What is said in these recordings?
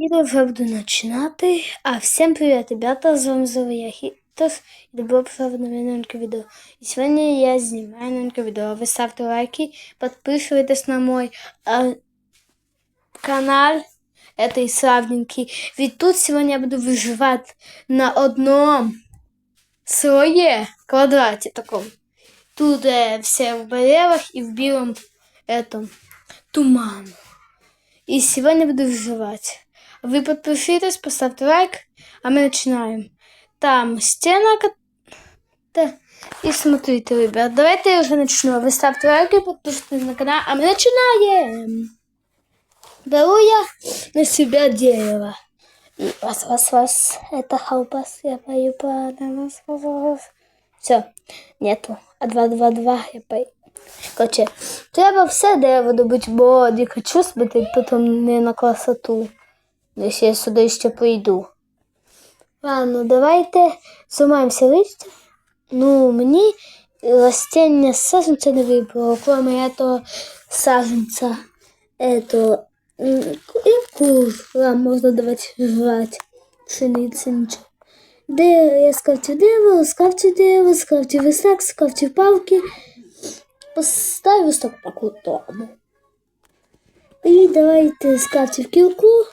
Відео вже буду починати. А всем привет, ребята, з вами зовут я Хитос. І добро пожаловать на моє новеньке відео. І сьогодні я знімаю новеньке відео. Ви ставте лайки, підписуйтесь на мой а, канал. Этой славненький. Ведь тут сегодня я буду выживать на одном слое квадрате таком. Тут э, все в барьерах и в белом этом туман. И сегодня буду выживать. Вы подпишитесь, поставьте лайк, а мы начинаем. Там стена, да. И смотрите, ребят, давайте я уже начну. Вы ставьте лайки, подписывайтесь на канал, а мы начинаем. Беру я на себя дерево. И вас, вас, вас, это халпас, я пою по вас, вас, вас. Все, нету. А два, два, два, я пою. Короче, треба все дерево добути, бо не хочу збити потім не на красоту. Якщо я сюди ще прийду. Ладно, давайте зламаємося листя. Ну, мені растення саженця не вибрало, кроме этого саженця. Это і курам можна давати жрати. Пшениці нічого. Де я скрафтив дерево, скрафтив дерево, скрафтив весак, скрафтив палки. Поставив сток по крутому. И давайте скрафтив килку.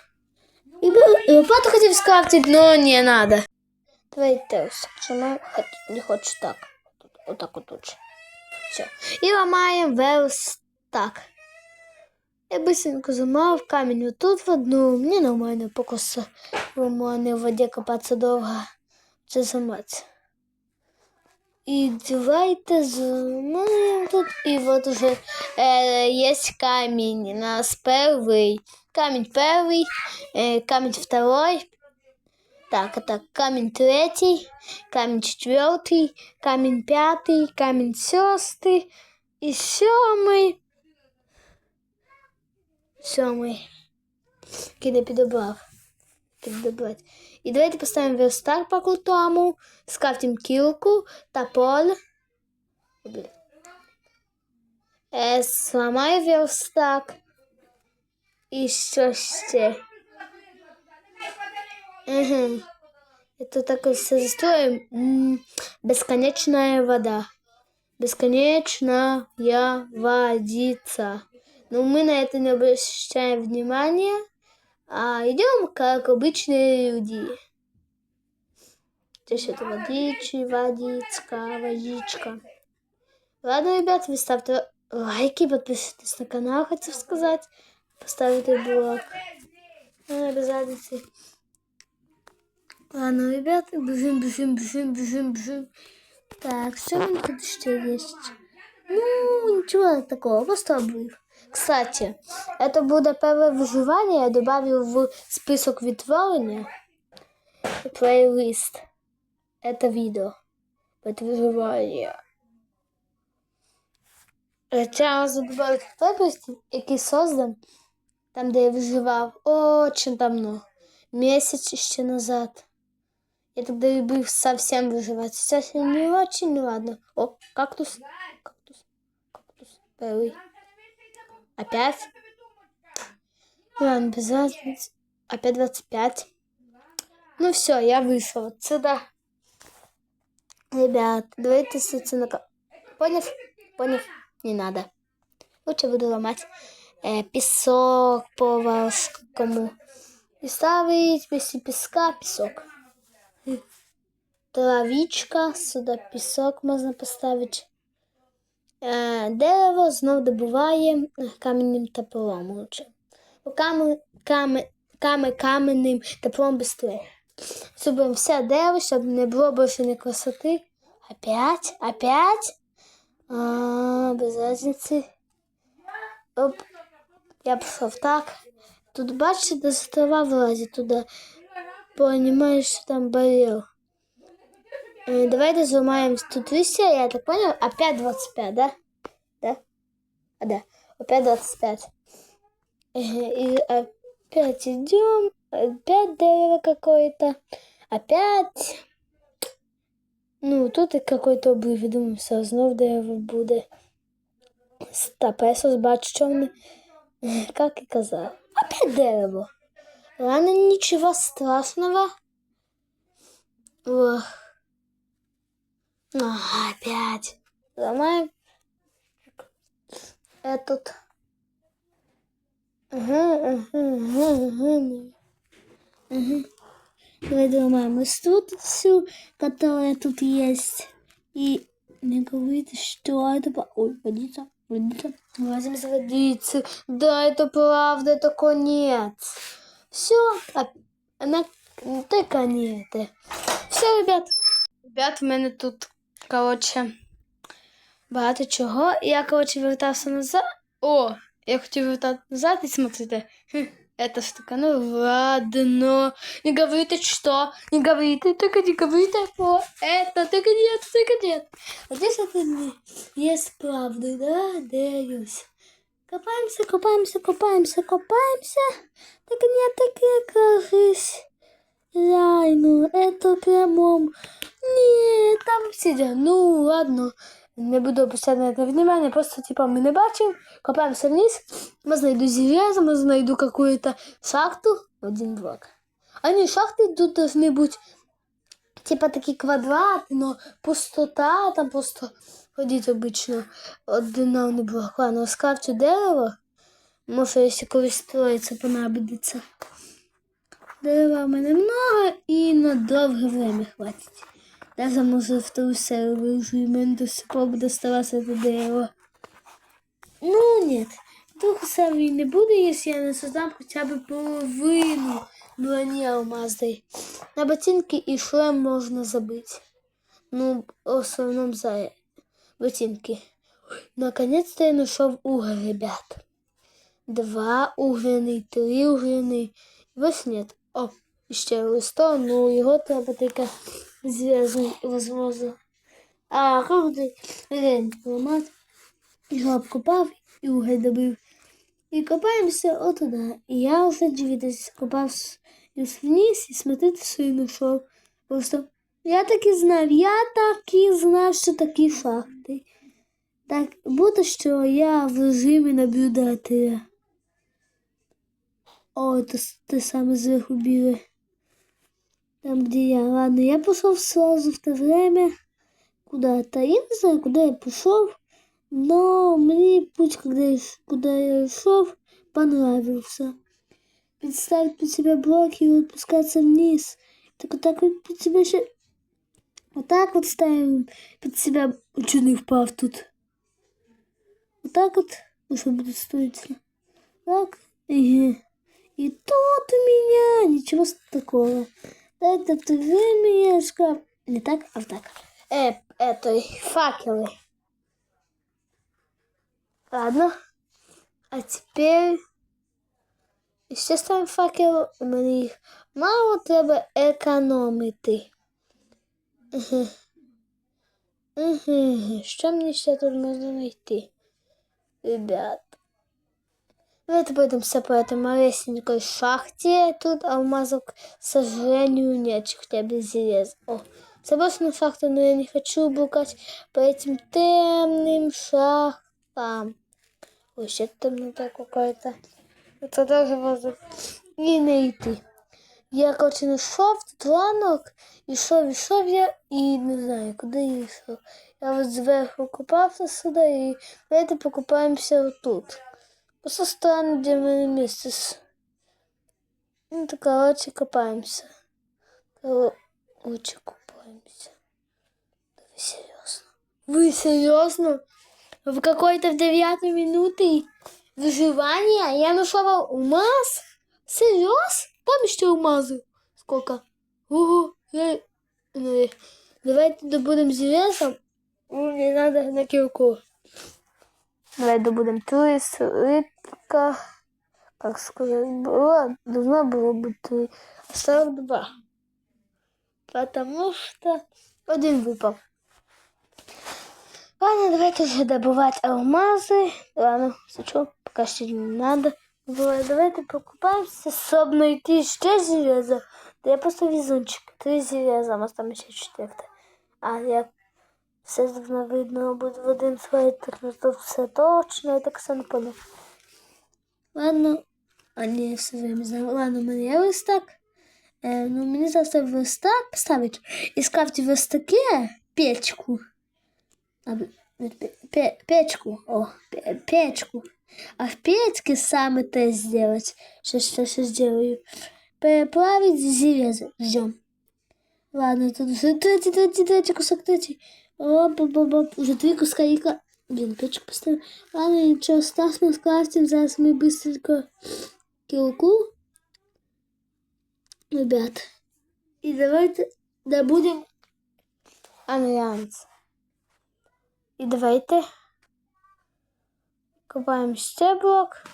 И б- и лопату хотів скрафтить, но не надо. Давайте ось так жимаємо. Хот- Не хочу так. Тут, отак вот лучше. Все. И ломаем верстак. Я быстренько замав камень вот тут в одну. Мне нормально покоса. Романе в воде копаться долго. Це замать. И давайте замаем тут. И вот уже э, есть камень. У нас первый. Камень первый. э, камень второй. Так, это камень третий. Камень четвертый. Камень пятый. Камень сестры. И сьомий. Сьомий. Кидай підобрав. Підобрати. І давайте поставимо верстак по крутому, скрафтим кілку, топор. Блін. Е, сломаю верстак. І що ще? Угу. Это так все застроим. М, Бесконечная вода. Бесконечная водица. Но мы на это не обращаем внимания, а идем как обычные люди. Здесь это водичи, водичка, водичка. Ладно, ребят, вы ставьте лайки, подписывайтесь на канал, хотел сказать. Поставите блок. Ну, без разницы. Ладно, ребята, бежим, бежим, бежим, бежим, бежим. Так, что меня тут еще есть? Ну, ничего такого, просто обрыв. Кстати, это будет первое выживание, я добавил в список відтворення плейлист. Это видео. Это выживание. Я забываю плейлист, який создан, там, де я виживав очень давно. Месяц еще назад. Я тогда был совсем выживать. Сейчас не очень, ну ладно. О, кактус. Кактус. Кактус. Белый. Опять? Ладно, без разницы. Опять 25. Ну все, я вышел отсюда. Ребят, давайте ссыться на... Поняв? Поняв? Не надо. Лучше буду ломать Е, пісок по валському. І ставить після піска пісок. Травічка, сюди пісок можна поставити. Е, дерево знов добуває кам'яним теплом. Кам... Кам... Кам... Кам'яним теплом бистри. Зробимо все дерево, щоб не було більше ні красоти. Опять, опять. А, без разниці. Оп. Я пішов так. Тут бачите, де трава влазить туди. Понимаешь, що там. Э, Давайте зламаем тут листья, я так понял, опять 25, да? Да? А, да, опять 25. Э, И опять идем, опять дерево какое-то, опять... Ну, тут и какой-то обрыв, думаю, все знов дерево буде. Та песос бачу, що як і казав. Опять дерево. Ладно, ничего страшного. Ох. А, опять. Ломаем этот. Ага, ага, ага, ага. Ага. Давай доломаем инструкцию, которая тут есть. И не говорите, что это... Ой, водица, водица. Возьмем за водицы. Да, это правда, это конец. Все, она... Та конец. Все, ребят. Ребят, в мене тут, коротше, багато чого. І я, коротше, вертався назад. О, я хотів вертати назад і смотрите. Хм, эта штука. Ну ладно. Не говорите, что. Не говорите, только не говорите про это. Только нет, только нет. А здесь это не есть правда, да? Надеюсь. Копаемся, копаемся, копаемся, копаемся. Так нет, так кажись. Реально, это прямом. Ні, там сидя. Ну, ладно. Не буду обращати на це внимание, просто типа ми не бачимо, копаємося вниз, ми знайду железо, ми знайду какую-то шахту, один блок. А не, шахты тут должны быть типа такі квадрати, но пустота, там просто ходить обично одинарний блок. Ладно, скрафчу дерево, може, якщо колись строїться, понадобиться. Дерева в мене много і на довге время хватить. Даже може вторую серию выложу, и мне до сих пор буде оставаться это дерево. Ну, нет. Другу серию не буду, если я не создам хотя бы половину брони алмазной. На ботинки и шлем можно забыть. Ну, в основном за ботинки. Наконец-то я нашел уголь, ребят. Два угляний, три угляний. Ось нет. О, ще листо, ну його треба тільки зв'язати, возможно. А круто рень ламати. Його обкопав і уголь добив. І копаємося отуда. І я вже дивитись, копав с- вниз і смотрите, що я знайшов. Просто я так і знав, я так і знав, що такі шахти. Так, буде, що я в режимі наблюдателя. О, это с- ты самый сверху белый. Там, где я. Ладно, я пошел сразу в то время куда-то. Я не знаю, куда я пошел, но мне путь, когда я, куда я шел, понравился. Представить под себя блоки и вот спускаться вниз. Так вот так вот под себя еще... Вот так вот ставим под себя... Не впав тут. Вот так вот. Что будет стоить? Так. Ага. И тут у меня ничего такого. Это время шкаф. Не так, а так. Э, это факелы. Ладно. А теперь ще ставимо факел. У мене їх мало треба економити. Угу. Угу. Що мені ще тут можна знайти? Ребят. Давайте пройдемся по этой малесенькой шахте. Тут алмазов, к сожалению, нет, хотя бы желез. О, заброшенная шахта, но я не хочу блукать по этим темным шахтам. Ой, что там это какое-то. Это даже можно и найти. Я, короче, нашел тут ранок, ішов, ішов я і не знаю, куди я йшов. Я от зверху купався сюди і давайте покупаємося отут. Просто странно, где мы место с... Ну, то, короче, копаемся. Короче, купаемся. Да вы серьезно? Вы серьезно? В какой-то в девятой минуте выживания я нашла алмаз? Серьез? Там еще алмазы. Сколько? Ого, я... ну, Давайте добудем железом. Мне надо на кирку. Давай добудем три рыбка. Как сказать, было, должно было быть три. а 42. Потому что один выпал. Ладно, давайте добывать алмазы. Ладно, что, пока что не надо. Вот, давайте покупаемся, чтобы найти еще железо. Да я просто везунчик. Три железа, у нас там еще четвертое. А я все давно видно буде в один слайд, так ну то все точно, я так все не понял. Ладно, А ні, все время знаю. Ладно, у мене є верстак. Е, ну, мені завтра верстак поставить. І скрафти верстаки печку. А, б- пе- пе- печку. О, пе- печку. А в печке сам это сделать. Сейчас, сейчас я сделаю. Переплавить железо. Ждем. Ладно, тут уже третий, третий, третий кусок, третий. Оп, оп, оп, оп. Уже три куска икла. Блин, печку поставил. Ладно, ничего, страшного, скрафтим. Зараз мы быстренько килку. Ребят. И давайте добудем альянс. І давайте копаємо ще блок.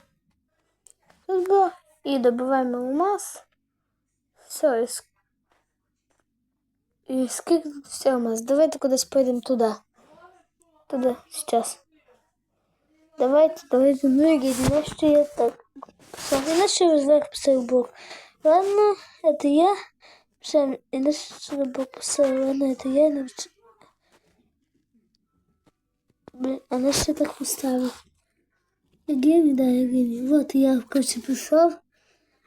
Тут блок. І добиваємо алмаз. Все, і, ск... і скільки тут все алмаз? Давайте кудись поїдемо туди. Туди, зараз. Давайте, давайте, ну і ну що я так. Смотри, що я зверху поставив блок. Ладно, это я. Все, иначе сюда блок поставил. Ладно, это я. Иначе... Блин, а на что так поставил? Я гений, да, я гений. Вот я, короче, пришел.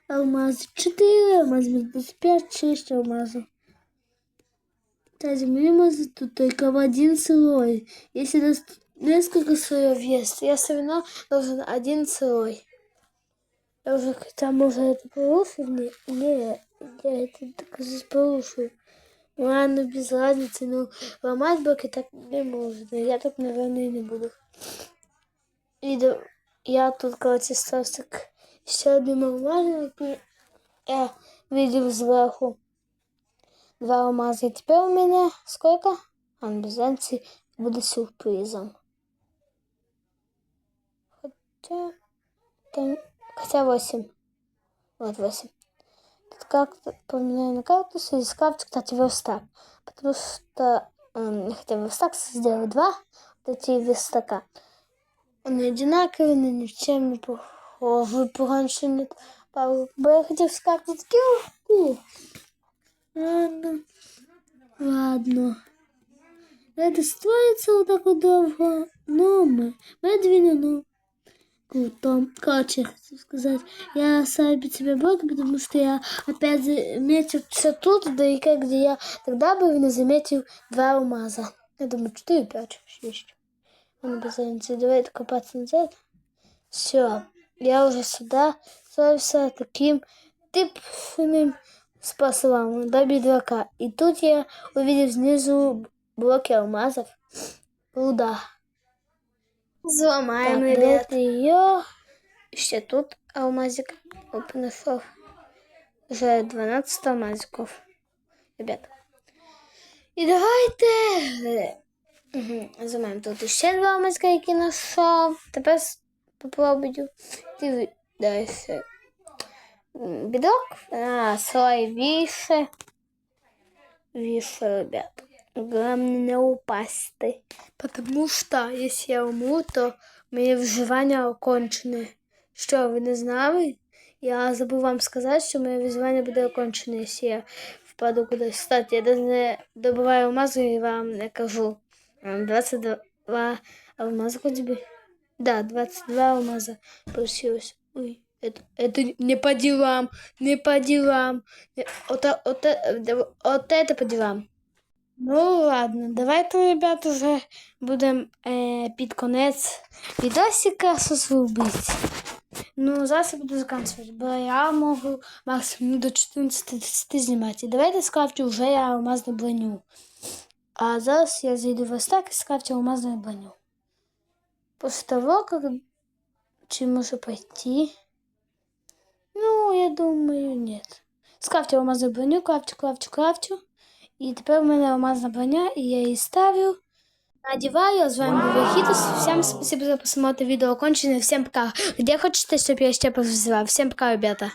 Алмазы 4, алмазы 5, 6 алмазов. Алмазы тут только в один слой. Если нас несколько слоев есть, я все равно должен один слой. Я уже там уже это порушил? Не, не, я это так здесь порушил. Ладно, без разницы, ну, ломать блоки так не можно. Я так, наверное, не буду. И да, я тут, короче, остался к еще одним алмазом. и Я видел сверху два алмаза. И теперь у меня сколько? А, ну, разницы, будет сюрпризом. Хотя, там, хотя восемь. Вот восемь. Тут как-то поменяю на кактус и скрафтю, кстати, верстак. Потому что эм, я хотел верстак сделать два вот эти верстака. Они одинаковые, но ничем не похожи. Пораньше нет я хотел скрафтить килку. Ладно. Ладно. Это строится вот так вот долго. Но мы медленно, Круто. Короче, хочу сказать, я оставлю тебе блоки, потому что я опять заметил все тут, да и как где я тогда бы не заметил два алмаза. Я думаю, 4 5 6. Он разницы. Давай копаться назад. Все. Я уже сюда ставился таким типным способом до бедрака. И тут я увидел снизу блоки алмазов. Руда. Зламаємо, Так, ребят. давайте ее. Ще тут алмазик. Оп, нашел. Вже 12 алмазиков. Ребят. І давайте. е, мгм, Зламаємо тут ще два алмазика, які знайшов. Тепер с- попробую. Ти далі. Бідок. А, слой вище. Вище, ребят. Главное не упасть. Потому что если я умру, то моє вживання окончене. Що, ви не знали? Я забув вам сказати, що моє виживання буде окончене, якщо я впаду кудись. Кстати, я даже не добуваю алмази і вам не кажу. Ем, 22 алмаза хоть бы. Да, 22 алмаза получилось. Ой, это, это не по делам, не по делам. Не- Вот, а- вот, э, да, вот это по делам. Ну ладно, давайте, ребята, вже будемо е, під конець відосика созвубити. Ну, зараз я буду закінчувати, бо я можу максимум до 14.30 знімати. І давайте скрафтю вже я алмазну броню. А зараз я зайду в остак і скрафтю алмазну броню. После того, как... Чи може пойти? Ну, я думаю, нет. Скрафтю алмазну броню, крафтю, крафтю, крафтю. І тепер у мене алмазна броня, і я її ставлю. Надеваю, а с вами был Вахитус. Всем спасибо за просмотр видео окончено. Всем пока. Где хотите, чтобы я еще повзывал? Всем пока, ребята.